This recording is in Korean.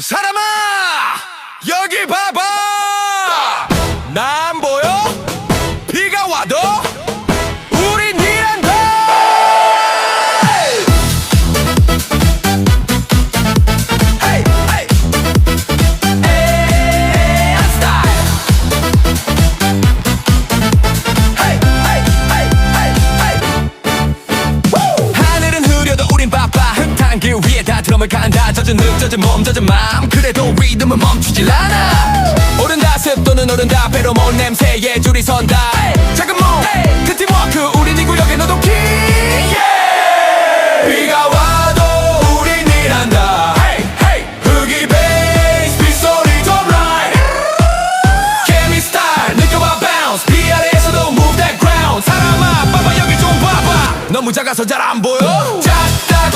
사람아! 여기 봐봐 바빠 흙탕 길 위에 다 드럼을 간다. 젖은 흙 젖은 몸 젖은 마음. 그래도 리듬은 멈추질 않아. 오른 다 습도는 오른 다. 페로몬 냄새에 줄이 선다. 작은 몸그 팀워크 우린 이 구역에 너도 키. 비가 와도 우린 일한다. 흙이 베이스 빗소리 좀 라이 케미 스타일 느껴봐 bounce. 비 아래에서도 move that 사람아 봐봐 여기 좀 봐봐. 너무 작아서 잘 안 보여. 작